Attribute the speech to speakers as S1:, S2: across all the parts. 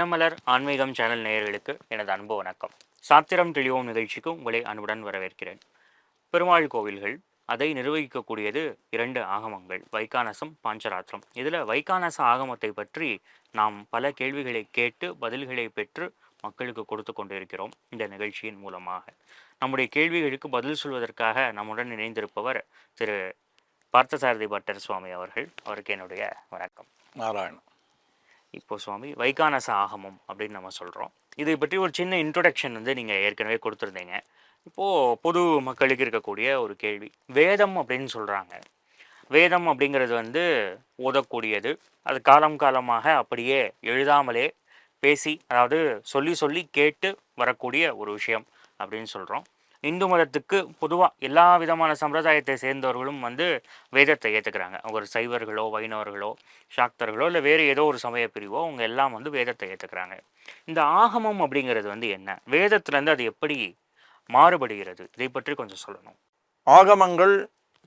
S1: தினமலர் ஆன்மீகம் சேனல் நேயர்களுக்கு எனது அன்பு வணக்கம். சாத்திரம் தெளிவோம் நிகழ்ச்சிக்கு உங்களை அன்புடன் வரவேற்கிறேன். பெருமாள் கோவில்கள் அதை நிர்வகிக்கக்கூடியது இரண்டு ஆகமங்கள் வைகானசம் பாஞ்சராத்திரம். இதில் வைகானச ஆகமத்தை பற்றி நாம் பல கேள்விகளை கேட்டு பதில்களை பெற்று மக்களுக்கு கொடுத்து கொண்டிருக்கிறோம் இந்த நிகழ்ச்சியின் மூலமாக. நம்முடைய கேள்விகளுக்கு பதில் சொல்வதற்காக நம்முடன் இணைந்திருப்பவர் திரு பார்த்தசாரதி பட்டர் சுவாமி அவர்கள். அவருக்கு என்னுடைய வணக்கம்.
S2: நாராயணன்.
S1: இப்போ சுவாமி வைகானச ஆகமம் அப்படின்னு நம்ம சொல்கிறோம் இதை பற்றி ஒரு சின்ன இன்ட்ரொடக்ஷன் வந்து நீங்கள் ஏற்கனவே கொடுத்துருந்தீங்க. இப்போது பொது மக்களுக்கு இருக்கக்கூடிய ஒரு கேள்வி. வேதம் அப்படின்னு சொல்கிறாங்க வேதம் அப்படிங்கிறது வந்து ஓதக்கூடியது. அது காலம் காலமாக அப்படியே எழுதாமலே பேசி அதாவது சொல்லி சொல்லி கேட்டு வரக்கூடிய ஒரு விஷயம் அப்படின்னு சொல்கிறோம் இந்து மதத்துக்கு பொதுவாக எல்லா விதமான சம்பிரதாயத்தை சேர்ந்தவர்களும் வந்து வேதத்தை ஏற்றுக்கிறாங்க ஒரு சைவர்களோ வைணவர்களோ சாக்தர்களோ இல்லை வேறு ஏதோ ஒரு சமய பிரிவோ அவங்க எல்லாம் வந்து வேதத்தை ஏற்றுக்கிறாங்க இந்த ஆகமம் அப்படிங்கிறது வந்து என்ன? வேதத்துலேருந்து அது எப்படி மாறுபடுகிறது? இதை பற்றி கொஞ்சம் சொல்லணும்.
S2: ஆகமங்கள்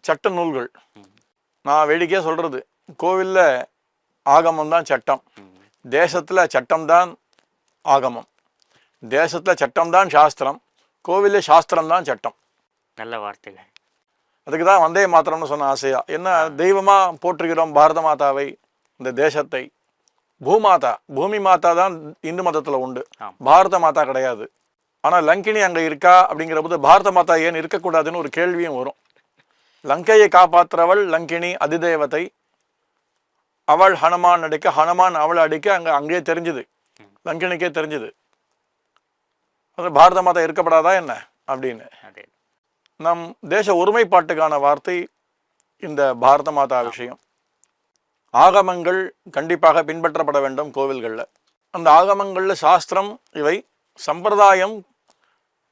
S2: சட்ட நூல்கள். நான் வேடிக்கையாக சொல்கிறது கோவிலில் ஆகமம் தான் சட்டம். தேசத்தில் சட்டம் தான் ஆகமம். தேசத்தில் சட்டம் தான் சாஸ்திரம். கோவிலில் சாஸ்திரம் தான் சட்டம்.
S1: நல்ல வார்த்தைகள்
S2: அதுக்கு தான் வந்தே மாத்திரம்னு சொன்ன ஆசையா? என்ன தெய்வமாக போற்றுகிறோம் பாரத மாதாவை இந்த தேசத்தை? பூமாதா பூமி மாதா தான் இந்து மதத்தில் உண்டு. பாரத மாதா கிடையாது. ஆனால் லங்கினி அங்கே இருக்கா அப்படிங்கிற போது பாரத மாதா ஏன் இருக்கக்கூடாதுன்னு ஒரு கேள்வியும் வரும். லங்கையை காப்பாற்றுறவள் லங்கினி அதிதேவதை. அவள் ஹனுமான் அடிக்க ஹனுமான் அவளை அடிக்க அங்கே அங்கேயே தெரிஞ்சுது. லங்கினிக்கே தெரிஞ்சுது. பாரத மாதா இருக்கப்படாதா என்ன? அப்படின்னு. நம் தேச ஒருமைப்பாட்டுக்கான வார்த்தை இந்த பாரத மாதா விஷயம். ஆகமங்கள் கண்டிப்பாக பின்பற்றப்பட வேண்டும் கோவில்களில். அந்த ஆகமங்களில் சாஸ்திரம் இவை சம்பிரதாயம்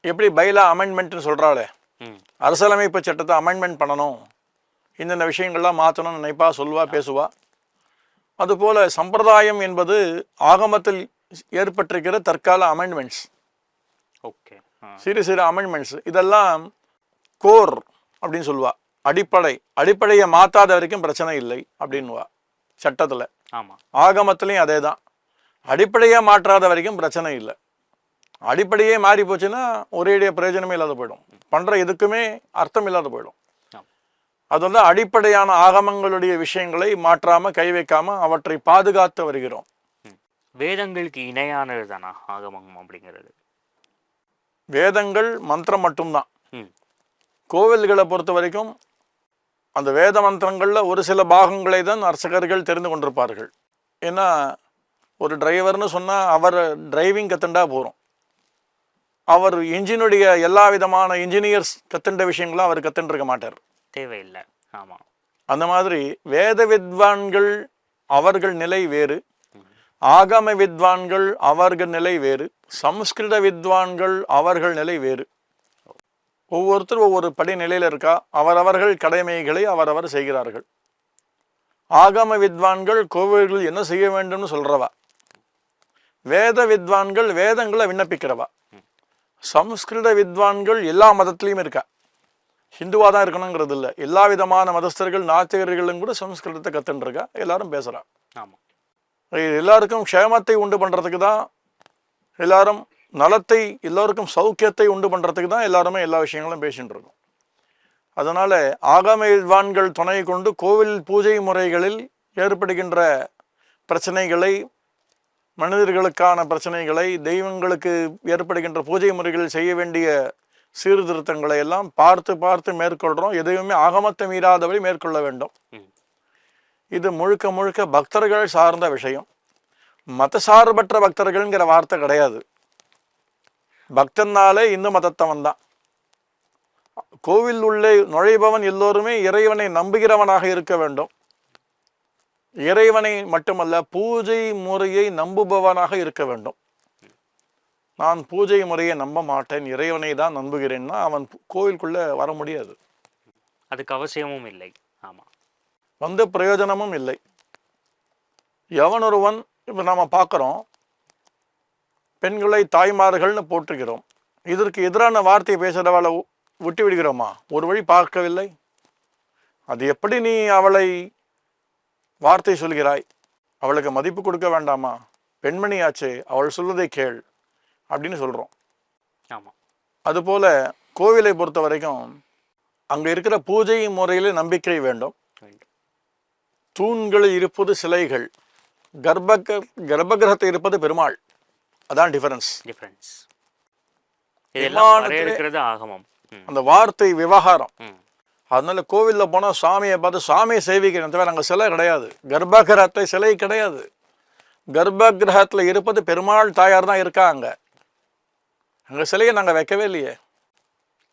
S2: எப்படி பைலா அமெண்ட்மெண்ட்னு சொல்கிறாளே அரசியலமைப்பு சட்டத்தை அமெண்ட்மெண்ட் பண்ணணும். இந்தந்த விஷயங்கள்லாம் மாற்றணும்னு நினைப்பா சொல்வா பேசுவா. அதுபோல சம்பிரதாயம் என்பது ஆகமத்தில் ஏற்பட்டிருக்கிற தற்கால அமெண்ட்மெண்ட்ஸ்.
S1: ஓகே.
S2: சிறு சிறு அமெண்ட்மெண்ட்ஸ் இதெல்லாம் கோர் அப்படின்னு சொல்லுவா. அடிப்படை. அடிப்படையை மாத்தாத வரைக்கும் பிரச்சனை இல்லை அப்படின்னுவா சட்டத்தில்.
S1: ஆமாம்
S2: ஆகமத்துலேயும் அதே தான் அடிப்படையை மாற்றாத வரைக்கும் பிரச்சனை இல்லை. அடிப்படையே மாறி போச்சுன்னா ஒரேடிய பிரயோஜனமே இல்லாத போயிடும். பண்ணுற எதுக்குமே அர்த்தம் இல்லாத போயிடும். அது வந்து அடிப்படையான ஆகமங்களுடைய விஷயங்களை மாற்றாம கை வைக்காம அவற்றை பாதுகாத்து வருகிறோம்.
S1: வேதங்களுக்கு இணையானது தானா ஆகமம் அப்படிங்கிறது?
S2: வேதங்கள் மந்திரம் மட்டும்தான். கோவில்களை பொறுத்த வரைக்கும் அந்த வேத மந்திரங்களில் ஒரு சில பாகங்களை தான் அர்ச்சகர்கள் தெரிந்து கொண்டிருப்பார்கள். ஏன்னா ஒரு டிரைவர்னு சொன்னால் அவர் டிரைவிங் கத்துண்டா போகிறோம் அவர் இன்ஜினுடைய எல்லா விதமான இன்ஜினியர்ஸ் கத்துண்ட விஷயங்களும் அவர் கத்துண்டிருக்க மாட்டார்.
S1: தேவையில்லை. ஆமாம்
S2: அந்த மாதிரி வேத வித்வான்கள் அவர்கள் நிலை வேறு. ஆகம வித்வான்கள் அவர்கள் நிலை வேறு சம்ஸ்கிருத வித்வான்கள் அவர்கள் நிலை வேறு. ஒவ்வொருத்தர் ஒவ்வொரு படி நிலையில் இருக்கா அவரவர்கள் கடமைகளை அவரவர் செய்கிறார்கள். ஆகம வித்வான்கள் கோவில்கள் என்ன செய்ய வேண்டும்னு சொல்றவா? வேத வித்வான்கள் வேதங்களை விண்ணப்பிக்கிறவா? சம்ஸ்கிருத வித்வான்கள் எல்லா மதத்திலையும் இருக்கா? ஹிந்துவா தான் இருக்கணுங்கிறது இல்லை எல்லா விதமான மதஸ்தர்கள் நாத்திகர்களும் கூட சம்ஸ்கிருதத்தை கத்துன்னு இருக்கா எல்லாரும் பேசுறா.
S1: ஆமாம்
S2: எல்லாருக்கும் க்ஷேமத்தை உண்டு பண்ணுறதுக்கு தான் எல்லாரும் நலத்தை எல்லோருக்கும் சௌக்கியத்தை உண்டு பண்ணுறதுக்கு தான் எல்லாருமே எல்லா விஷயங்களும் பேசிகிட்டு இருக்கோம். அதனால் ஆகம வித்வான்கள் துணை கொண்டு கோவில் பூஜை முறைகளில் ஏற்படுகின்ற பிரச்சனைகளை மனிதர்களுக்கான பிரச்சனைகளை தெய்வங்களுக்கு ஏற்படுகின்ற பூஜை முறைகளில் செய்ய வேண்டிய சீர்திருத்தங்களை எல்லாம் பார்த்து பார்த்து மேற்கொள்கிறோம் எதையுமே ஆகமத்தை மீறாதபடி மேற்கொள்ள வேண்டும். இது முழுக்க முழுக்க பக்தர்கள் சார்ந்த விஷயம். மதசார்பற்ற பக்தர்கள்ங்கிற வார்த்தை கிடையாது. பக்தனாலே இந்து மதத்தவன் தான் கோவில் உள்ளே நுழைபவன் எல்லோருமே இறைவனை நம்புகிறவனாக இருக்க வேண்டும். இறைவனை மட்டுமல்ல பூஜை முறையை நம்புபவனாக இருக்க வேண்டும். நான் பூஜை முறையை நம்ப மாட்டேன் இறைவனை தான் நம்புகிறேன்னா அவன் கோவிலுக்குள்ளே வர முடியாது.
S1: அதுக்கு அவசியமும் இல்லை. ஆமாம்
S2: வந்து பிரயோஜனமும் இல்லை. எவனொருவன் இப்போ நாம பார்க்குறோம் பெண்களை தாய்மார்கள்னு போற்றுகிறோம். இதற்கு எதிரான வார்த்தை பேசுகிறவளை விட்டு விடுகிறோமா? ஒரு வழி பார்க்கவில்லை. அது எப்படி நீ அவளை வார்த்தை சொல்கிறாய்? அவளுக்கு மதிப்பு கொடுக்க வேண்டாமா? பெண்மணியாச்சே அவள் சொல்வதை கேள் அப்படின்னு சொல்கிறோம்
S1: ஆமாம்
S2: அதுபோல கோவிலை பொறுத்த வரைக்கும் அங்கே இருக்கிற பூஜை முறையில் நம்பிக்கை வேண்டும். தூண்களில் இருப்பது சிலைகள் கர்ப்ப கர்ப்பகிரகத்தில் இருப்பது பெருமாள். அதான் டிஃபரன்ஸ்
S1: டிஃப்ரென்ஸ் ஆகமம்.
S2: அந்த வார்த்தை விவகாரம். அதனால கோவிலில் போனால் சாமியை பார்த்து சாமியை சேவிக்கிறேன். தவிர அங்கே சிலை கிடையாது. கர்ப்பகிரகத்தை சிலை கிடையாது. கர்ப்பகிரகத்தில் இருப்பது பெருமாள் தாயார் தான் இருக்காங்க. அங்கே சிலையை நாங்கள் வைக்கவே இல்லையே.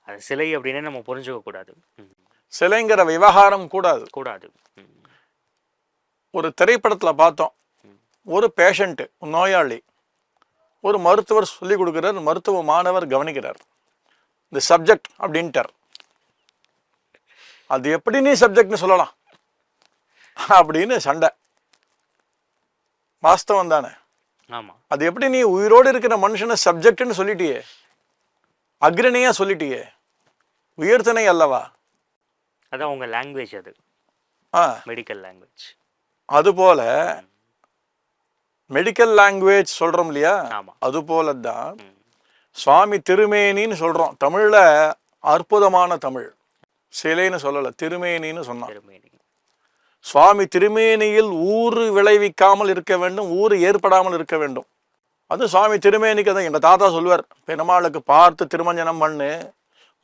S1: அது சிலை அப்படின்னே நம்ம புரிஞ்சுக்க கூடாது
S2: சிலைங்கிற விவகாரம் கூடாது.
S1: கூடாது.
S2: ஒரு திரைப்படத்தில் பார்த்தோம். ஒரு பேஷண்ட்டு நோயாளி ஒரு மருத்துவர் சொல்லி கொடுக்குறார் மருத்துவ மாணவர் கவனிக்கிறார். இந்த சப்ஜெக்ட் அப்படின்ட்டார். அது எப்படி நீ சப்ஜெக்ட்னு சொல்லலாம்? அப்படின்னு சண்டை. வாஸ்தவம் தானே?
S1: ஆமாம்
S2: அது எப்படி நீ உயிரோடு இருக்கிற மனுஷனை சப்ஜெக்ட்னு சொல்லிட்டியே? அக்ரணியா சொல்லிட்டியே? உயர்த்தனை அல்லவா?
S1: அதான் உங்கள் லாங்குவேஜ் அது.
S2: ஆ.
S1: மெடிக்கல் லாங்குவேஜ்
S2: அதுபோல மெடிக்கல் லாங்குவேஜ் சொல்றோம் இல்லையா? அது போல தான் சுவாமி திருமேனின்னு சொல்றோம். தமிழ்ல அற்புதமான தமிழ். சிலைன்னு சொல்லல திருமேனின்னு சொன்னான். சுவாமி திருமேனியில் ஊறு விளைவிக்காமல் இருக்க வேண்டும் ஊறு ஏற்படாமல் இருக்க வேண்டும். அது சுவாமி திருமேனிக்கு தான். எங்க தாத்தா சொல்லுவார் பெருமாளுக்கு பார்த்து திருமஞ்சனம் பண்ணு.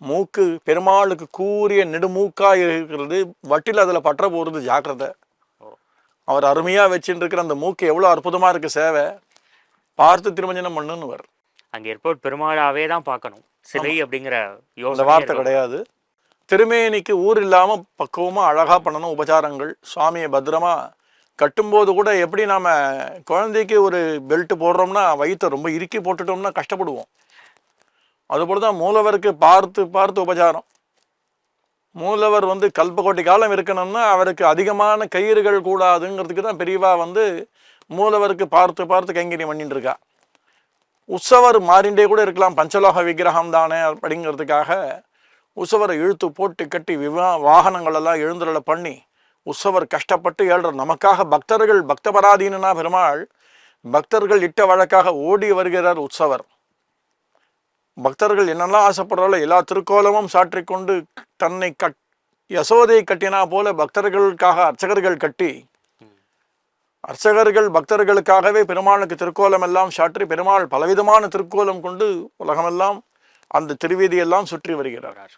S2: மூக்கு பெருமாளுக்கு கூரிய நெடுமூக்கா இருக்கிறது வட்டில் அதுல பற்ற போறது ஜாக்கிரதை. அவர் அருமையா வச்சுட்டு இருக்கிற அந்த மூக்கு எவ்வளவு அற்புதமா இருக்கு சேவை. பார்த்து திருமஞ்சனம் பண்ணுன்னு
S1: அங்கே இருப்பவர் பெருமாளாவே தான் பார்க்கணும். சிலை அப்படிங்கிற யோசனை
S2: வார்த்தை கிடையாது. திருமேனிக்கு ஊர் இல்லாம பக்குவமா அழகா பண்ணணும் உபச்சாரங்கள் சுவாமியை பத்திரமா கட்டும்போது கூட எப்படி நாம குழந்தைக்கு ஒரு பெல்ட் போடுறோம்னா வயித்தை ரொம்ப இறுக்கி போட்டுட்டோம்னா கஷ்டப்படுவோம். அதுபோல தான் மூலவருக்கு பார்த்து பார்த்து உபச்சாரம் மூலவர் வந்து கல்பக்கோட்டி காலம் இருக்கணும்னா அவருக்கு அதிகமான கயிறுகள் கூடாதுங்கிறதுக்கு தான் பெரியவா வந்து மூலவருக்கு பார்த்து பார்த்து கைங்கரியம் பண்ணிட்டு இருக்கா. உற்சவர் மாறிண்டே கூட இருக்கலாம் பஞ்சலோக விக்கிரகம் தானே அப்படிங்கிறதுக்காக உற்சவரை இழுத்து போட்டு கட்டி விவா வாகனங்களெல்லாம் எழுந்துள்ள பண்ணி உற்சவர் கஷ்டப்பட்டு ஏழ்ற நமக்காக பக்தர்கள் பக்தபராதீனா பெருமாள் பக்தர்கள் இட்ட வழக்காக ஓடி வருகிறார் உற்சவர் பக்தர்கள் என்னெல்லாம் ஆசைப்படுறாலோ எல்லா திருக்கோலமும் சாற்றிக்கொண்டு தன்னை கட் யசோதை கட்டினா போல பக்தர்களுக்காக அர்ச்சகர்கள் கட்டி அர்ச்சகர்கள் பக்தர்களுக்காகவே பெருமாளுக்கு திருக்கோலம் எல்லாம் சாற்றி பெருமாள் பலவிதமான திருக்கோலம் கொண்டு உலகமெல்லாம் அந்த திருவீதியெல்லாம் சுற்றி வருகிறார்.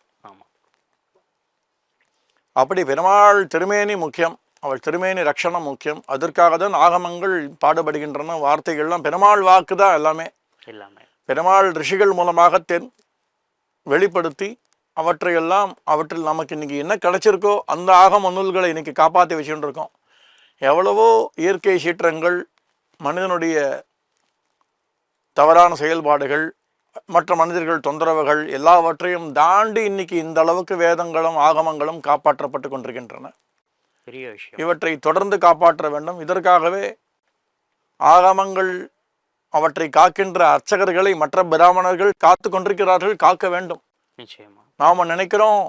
S2: அப்படி பெருமாள் திருமேனி முக்கியம். அவள் திருமேனி ரட்சணம் முக்கியம். அதற்காக தான் ஆகமங்கள் பாடுபடுகின்றன வார்த்தைகள்லாம் பெருமாள் வாக்கு தான் எல்லாமே.
S1: எல்லாமே.
S2: பெருமாள் ரிஷிகள் மூலமாக தென் வெளிப்படுத்தி அவற்றையெல்லாம் அவற்றில் நமக்கு இன்னைக்கு என்ன கிடைச்சிருக்கோ அந்த ஆகம நூல்களை இன்னைக்கு காப்பாற்றி வச்சுட்டு இருக்கோம் எவ்வளவோ இயற்கை சீற்றங்கள் மனிதனுடைய தவறான செயல்பாடுகள் மற்ற மனிதர்கள் தொந்தரவுகள் எல்லாவற்றையும் தாண்டி இன்னைக்கு இந்த அளவுக்கு வேதங்களும் ஆகமங்களும் காப்பாற்றப்பட்டு கொண்டிருக்கின்றன.
S1: பெரிய விஷயம்.
S2: இவற்றை தொடர்ந்து காப்பாற்ற வேண்டும். இதற்காகவே ஆகமங்கள் அவற்றை காக்கின்ற அர்ச்சகர்களை மற்ற பிராமணர்கள் காத்து கொண்டிருக்கிறார்கள் காக்க வேண்டும்.
S1: நிச்சயமா.
S2: நாம நினைக்கிறோம்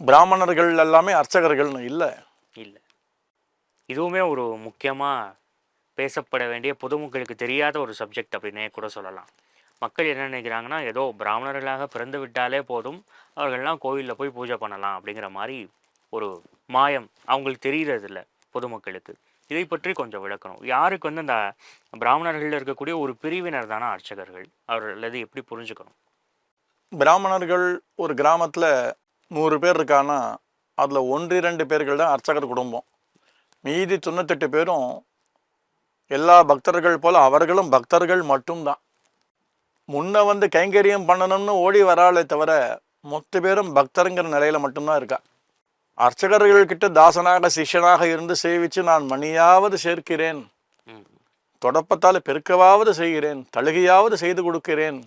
S2: பிராமணர்கள் எல்லாமே அர்ச்சகர்கள்னு இல்லை.
S1: இல்லை. இதுவுமே ஒரு முக்கியமாக பேசப்பட வேண்டிய பொதுமக்களுக்கு தெரியாத ஒரு சப்ஜெக்ட் அப்படின்னே கூட சொல்லலாம். மக்கள் என்ன நினைக்கிறாங்கன்னா ஏதோ பிராமணர்களாக பிறந்து விட்டாலே போதும் அவர்கள்லாம் கோவிலில் போய் பூஜை பண்ணலாம் அப்படிங்கிற மாதிரி ஒரு மாயம் அவங்களுக்கு தெரியறது இல்ல பொதுமக்களுக்கு. இதை பற்றி கொஞ்சம் விளக்கணும். யாருக்கு வந்து அந்த பிராமணர்களில் இருக்கக்கூடிய ஒரு பிரிவினர் தானே அர்ச்சகர்கள்? அவர்கள் அல்லது எப்படி புரிஞ்சுக்கணும்?
S2: பிராமணர்கள் ஒரு கிராமத்தில் நூறு பேர் இருக்கான்னா அதில் ஒன்று இரண்டு பேர்கள் தான் அர்ச்சகர் குடும்பம். மீதி தொண்ணூத்தெட்டு பேரும் எல்லா பக்தர்கள் போல் அவர்களும் பக்தர்கள் மட்டும்தான். முன்ன வந்து கைங்கரியம் பண்ணணும்னு ஓடி வராளே தவிர மொத்த பேரும் பக்தருங்கிற நிலையில மட்டும்தான் இருக்கா. அர்ச்சகர்கள் கிட்ட தாசனாக சிஷ்யனாக இருந்து சேவிச்சு நான் மணியாவது சேர்க்கிறேன். தொடப்பத்தால் பெருக்கவாவது செய்கிறேன். தழுகையாவது செய்து கொடுக்கிறேன்.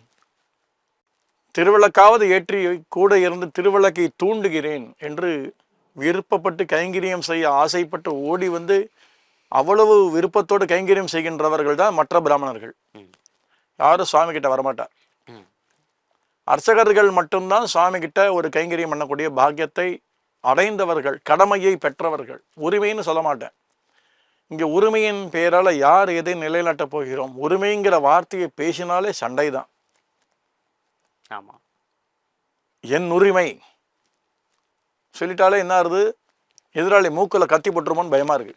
S2: திருவிளக்காவது ஏற்றி கூட இருந்து திருவிளக்கை தூண்டுகிறேன் என்று விருப்பப்பட்டு கைங்கரியம் செய்ய ஆசைப்பட்டு ஓடி வந்து அவ்வளவு விருப்பத்தோடு கைங்கரியம் செய்கின்றவர்கள் தான் மற்ற பிராமணர்கள். யாரும் சுவாமி கிட்ட வரமாட்டார் அர்ச்சகர்கள் மட்டும்தான் சுவாமி கிட்ட ஒரு கைங்கரியம் பண்ணக்கூடிய பாக்கியத்தை அடைந்தவர்கள் கடமையை பெற்றவர்கள். உரிமைன்னு சொல்ல மாட்டேன். இங்க உரிமையின் பெயரால யார் எதை நிலைநாட்டப் போகிறோம்? உரிமைங்கிற வார்த்தையை பேசினாலே சண்டை தான்
S1: ஆமா.
S2: என் உரிமை. சொல்லிட்டாலே என்ன ஆகுது எதிராளி மூக்குல கத்தி போட்டுருமோன்னு பயமா இருக்கு.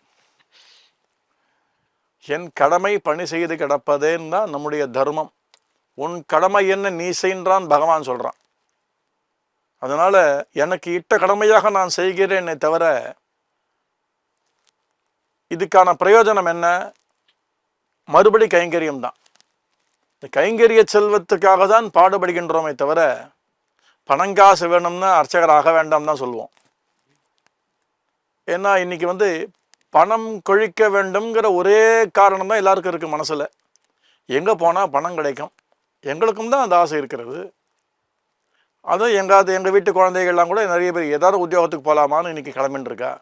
S2: என் கடமை பணி செய்து கிடப்பதேன்னு தான் நம்முடைய தர்மம். உன் கடமை என்ன? நீ செய்ன்றான் பகவான் சொல்றான். அதனால் எனக்கு இட்ட கடமையாக நான் செய்கிறேனே தவிர இதுக்கான பிரயோஜனம் என்ன? மறுபடி கைங்கரியம் தான். இந்த கைங்கரிய செல்வத்துக்காக தான் பாடுபடுகின்றோமே தவிர பணங்காசு வேணும்னா அர்ச்சகர் ஆக வேண்டாம் தான் சொல்லுவோம். ஏன்னா இன்னைக்கு வந்து பணம் கொழிக்க வேண்டும்ங்கிற ஒரே காரணம் தான் எல்லாருக்கும் இருக்கு மனசில். எங்கே போனால் பணம் கிடைக்கும். எங்களுக்கும் தான் அந்த ஆசை இருக்கிறது. அதுவும் எங்காவது எங்க வீட்டு குழந்தைகள்லாம் கூட நிறைய பேர் ஏதாவது உத்தியோகத்துக்கு போகலாமான்னு இன்னைக்கு கிளம்பின்னு இருக்கா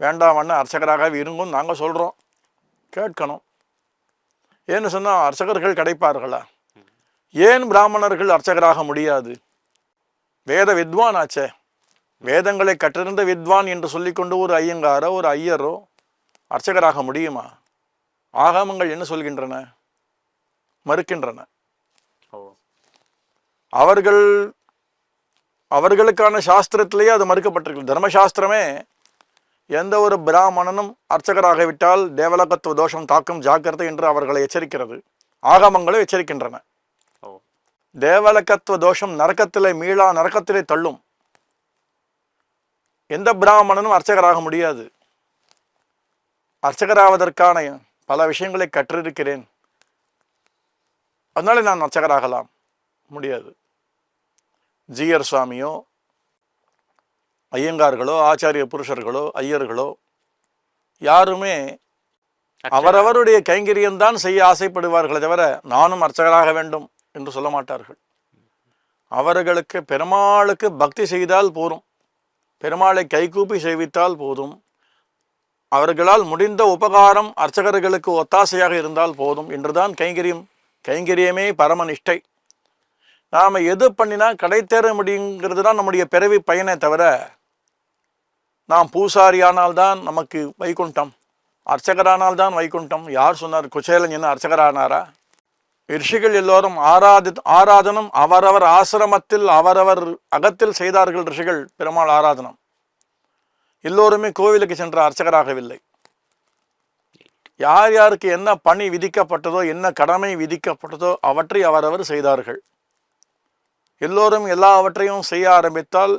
S2: வேண்டாமன்னு அர்ச்சகராகவே இருங்கும் நாங்கள் சொல்கிறோம் கேட்கணும். ஏன்னு சொன்னால் அர்ச்சகர்கள் கிடைப்பார்களா? ஏன் பிராமணர்கள் அர்ச்சகராக முடியாது? வேத வித்வான் ஆச்சே. வேதங்களை கற்றிருந்த வித்வான் என்று சொல்லிக்கொண்டு ஒரு ஐயங்காரோ ஒரு ஐயரோ அர்ச்சகராக முடியுமா? ஆகமங்கள் என்ன சொல்கின்றன? மறுக்கின்றன.
S1: ஓ.
S2: அவர்கள் அவர்களுக்கான சாஸ்திரத்திலேயே அது மறுக்கப்பட்டிருக்கு தர்மசாஸ்திரமே எந்த ஒரு பிராமணனும் அர்ச்சகராக விட்டால் தேவலகத்துவ தோஷம் தாக்கும் ஜாக்கிரதை என்று அவர்களை எச்சரிக்கிறது. ஆகமங்களும் எச்சரிக்கின்றன. தேவலகத்துவ தோஷம் நரக்கத்திலே மீளா நரக்கத்திலே தள்ளும். எந்த பிராமணனும் அர்ச்சகராக முடியாது. அர்ச்சகராவதற்கான பல விஷயங்களை கற்றிருக்கிறேன். அதனால நான் அர்ச்சகராகலாம். முடியாது. ஜீயர் சுவாமியோ ஐயங்கார்களோ ஆச்சாரிய புருஷர்களோ ஐயர்களோ யாருமே அவரவருடைய கைங்கரியம்தான் செய்ய ஆசைப்படுவார்களே தவிர நானும் அர்ச்சகராக வேண்டும் என்று சொல்ல மாட்டார்கள். அவர்களுக்கு பெருமாளுக்கு பக்தி செய்தால் போதும். பெருமாளை கைகூப்பி சேவித்தால் போதும். அவர்களால் முடிந்த உபகாரம் அர்ச்சகர்களுக்கு ஒத்தாசையாக இருந்தால் போதும் என்றுதான் கைங்கரியம். கைங்கரியமே பரமநிஷ்டை நாம் எது பண்ணினா கடை தேர முடியுங்கிறது தான் நம்முடைய பிறவி பயனை தவிர நாம் பூசாரியானால்தான் நமக்கு வைகுண்டம். அர்ச்சகரானால்தான் வைகுண்டம். யார் சொன்னார்? குச்சேலன் என்ன அர்ச்சகரானாரா? ரிஷிகள் எல்லோரும் ஆராதி ஆராதனம் அவரவர் ஆசிரமத்தில் அவரவர் அகத்தில் செய்தார்கள் ரிஷிகள் பெருமாள் ஆராதனம். எல்லோருமே கோவிலுக்கு சென்ற அர்ச்சகராகவில்லை. யார் யாருக்கு என்ன பணி விதிக்கப்பட்டதோ என்ன கடமை விதிக்கப்பட்டதோ அவற்றை அவரவர் செய்தார்கள். எல்லோரும் எல்லாவற்றையும் செய்ய ஆரம்பித்தால்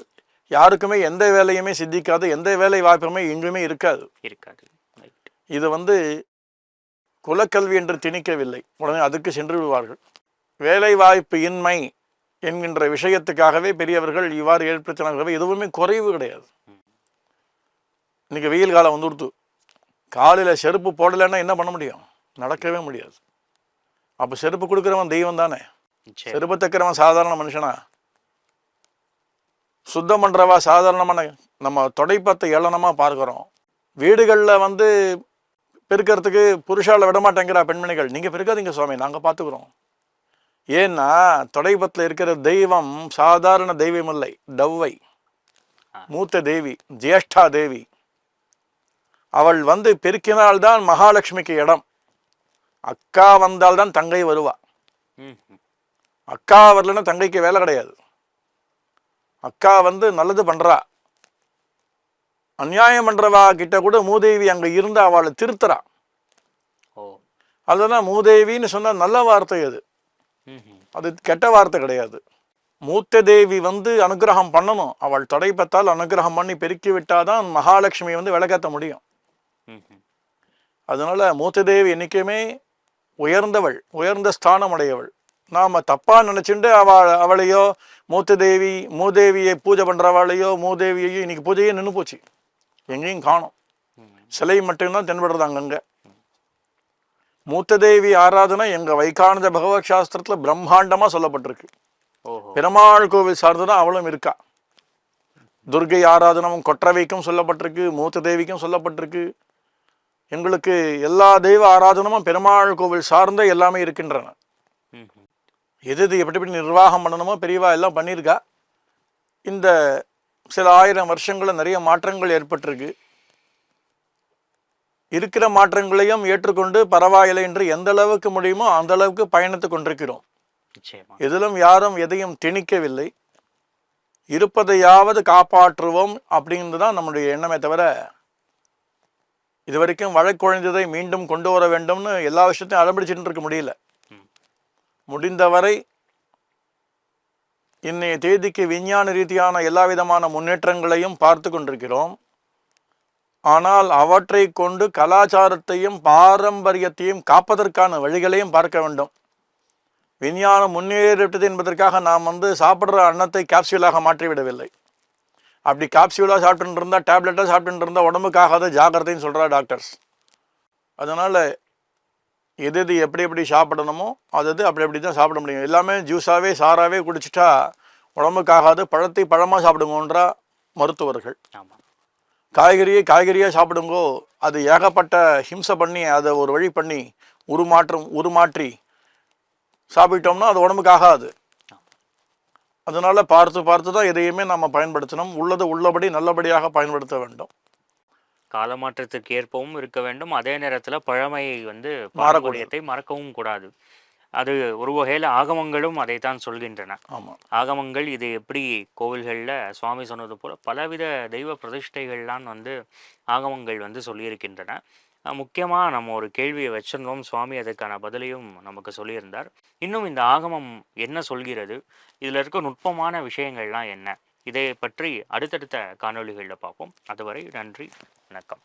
S2: யாருக்குமே எந்த வேலையுமே சித்திக்காது எந்த வேலை வாய்ப்புமே எங்குமே இருக்காது.
S1: இருக்காது.
S2: இது வந்து குலக்கல்வி என்று திணிக்கவில்லை. உடனே அதுக்கு சென்று விடுவார்கள். வேலை வாய்ப்பு இன்மை என்கின்ற விஷயத்துக்காகவே பெரியவர்கள் இவ்வாறு ஏற்படுத்தினார்களே எதுவுமே குறைவு கிடையாது. இன்னைக்கு வெயில் காலம் வந்துடுத்து. காலில் செருப்பு போடலைன்னா என்ன பண்ண முடியும்? நடக்கவே முடியாது. அப்போ செருப்பு கொடுக்குறவன் தெய்வம் தானே?
S1: சரி
S2: செருப்பு தைக்கிறவன் சாதாரண மனுஷனா? சுத்தம் பண்றவா சாதாரணமான நம்ம தொடைப்பத்தை ஏளனமா பார்க்கிறோம். வீடுகளில் வந்து பெருக்கிறதுக்கு புருஷால விட மாட்டேங்கிறா பெண்மணிகள். நீங்க பெருக்காதீங்க சுவாமி நாங்க பார்த்துக்கிறோம் ஏன்னா தொடைப்பத்தில் இருக்கிற தெய்வம் சாதாரண தெய்வம் இல்லை டவ்வை மூத்த தேவி ஜேஷ்டா தேவி. அவள் வந்து பெருக்கினால்தான் மகாலட்சுமிக்கு இடம். அக்கா வந்தால்தான் தங்கை வருவா. அக்கா வரலன்னா தங்கைக்கு வேலை கிடையாது. அக்கா வந்து நல்லது பண்றா. அநியாயம் பண்றவா கிட்ட கூட மூதேவி அங்க இருந்து அவளை திருத்துறா.
S1: ஓ.
S2: அதுதான் மூதேவின்னு சொன்னா நல்ல வார்த்தை அது. அது கெட்ட வார்த்தை கிடையாது. மூத்த தேவி வந்து அனுகிரகம் பண்ணணும். அவள் தொடைப்பத்தால் அனுகிரகம் பண்ணி பெருக்கி விட்டாதான் மகாலட்சுமி வந்து விளக்கத்த முடியும். அதனால மூத்த தேவி என்னைக்குமே உயர்ந்தவள் உயர்ந்த ஸ்தானம் உடையவள் நாம தப்பா நினைச்சுட்டு அவள் அவளையோ மூத்த தேவி மூதேவியை பூஜை பண்றவாளையோ மூதேவியையோ இன்னைக்கு பூஜையே நின்று போச்சு. எங்கேயும் காணோம். சிலை மட்டும்தான் தென்படுறது அங்கங்க மூத்த தேவி ஆராதனை எங்க வைகானந்த பகவத் சாஸ்திரத்துல பிரம்மாண்டமா சொல்லப்பட்டிருக்கு. பெருமாள் கோவில் சார்ந்துதான் அவளும் இருக்கா. துர்கை ஆராதனமும் கொற்றவைக்கும் சொல்லப்பட்டிருக்கு மூத்த தேவிக்கும் சொல்லப்பட்டிருக்கு. எங்களுக்கு எல்லா தெய்வ ஆராதனமும் பெருமாள் கோவில் சார்ந்த எல்லாமே இருக்கின்றன. எது எது எப்படி எப்படி நிர்வாகம் பண்ணணுமோ பெரியவா எல்லாம் பண்ணியிருக்கா. இந்த சில ஆயிரம் வருஷங்கள்ல நிறைய மாற்றங்கள் ஏற்பட்டிருக்கு. இருக்கிற மாற்றங்களையும் ஏற்றுக்கொண்டு பரவாயில்லை என்று எந்த அளவுக்கு முடியுமோ அந்த அளவுக்கு பயணித்து கொண்டிருக்கிறோம். எதிலும் யாரும் எதையும் திணிக்கவில்லை. இருப்பதையாவது காப்பாற்றுவோம் அப்படிங்கிறது தான் நம்முடைய எண்ணமே தவிர இது வரைக்கும் வழக்குழந்ததை மீண்டும் கொண்டு வர வேண்டும்னு எல்லா விஷயத்தையும் அடம்பிடிச்சுட்டு இருக்க முடியல. முடிந்தவரை இன்றைய தேதிக்கு விஞ்ஞான ரீதியான எல்லா விதமான முன்னேற்றங்களையும் பார்த்து கொண்டிருக்கிறோம். ஆனால் அவற்றை கொண்டு கலாச்சாரத்தையும் பாரம்பரியத்தையும் காப்பதற்கான வழிகளையும் பார்க்க வேண்டும். விஞ்ஞானம் முன்னேறிவிட்டது என்பதற்காக நாம் வந்து சாப்பிட்ற அன்னத்தை கேப்சியூலாக மாற்றிவிடவில்லை. அப்படி கேப்சியூலாக சாப்பிட்டுட்டு இருந்தால் டேப்லெட்டாக சாப்பிட்டுட்டு இருந்தால் உடம்புக்காகாத ஜாக்கிரதைன்னு சொல்கிறா டாக்டர்ஸ் அதனால் எது எது எப்படி எப்படி சாப்பிடணுமோ அது அது அப்படி அப்படி தான் சாப்பிட முடியும். எல்லாமே ஜூஸாகவே சாராகவே குடிச்சிட்டா உடம்புக்காகாது. பழத்தை பழமாக சாப்பிடுங்கன்றா மருத்துவர்கள். காய்கறியை காய்கறியாக சாப்பிடுங்கோ. அது ஏகப்பட்ட ஹிம்சை பண்ணி அதை ஒரு வழி பண்ணி உருமாற்றம் உருமாற்றி சாப்பிட்டோம்னா அது உடம்புக்கு ஆகாது அதனால பார்த்து பார்த்து தான் எதையுமே நம்ம பயன்படுத்தணும். உள்ளது உள்ளபடி நல்லபடியாக பயன்படுத்த வேண்டும்.
S1: காலமாற்றத்திற்கு ஏற்பவும் இருக்க வேண்டும். அதே நேரத்துல பழமையை வந்து. பாரம்பரியத்தை மறக்கவும் கூடாது. அது ஒரு வகையில ஆகமங்களும் அதைத்தான் சொல்கின்றன. ஆகமங்கள் இது எப்படி கோவில்களில் சுவாமி சொன்னது போல பலவித தெய்வ பிரதிஷ்டைகள்லாம் வந்து ஆகமங்கள் வந்து சொல்லியிருக்கின்றன. முக்கியமாக நம்ம ஒரு கேள்வியை வச்சிருந்தோம். சுவாமி அதுக்கான பதிலையும் நமக்கு சொல்லியிருந்தார். இன்னும் இந்த ஆகமம் என்ன சொல்கிறது? இதில் இருக்க நுட்பமான விஷயங்கள்லாம் என்ன? இதை பற்றி அடுத்தடுத்த காணொளிகளில் பார்ப்போம். அதுவரை நன்றி வணக்கம்.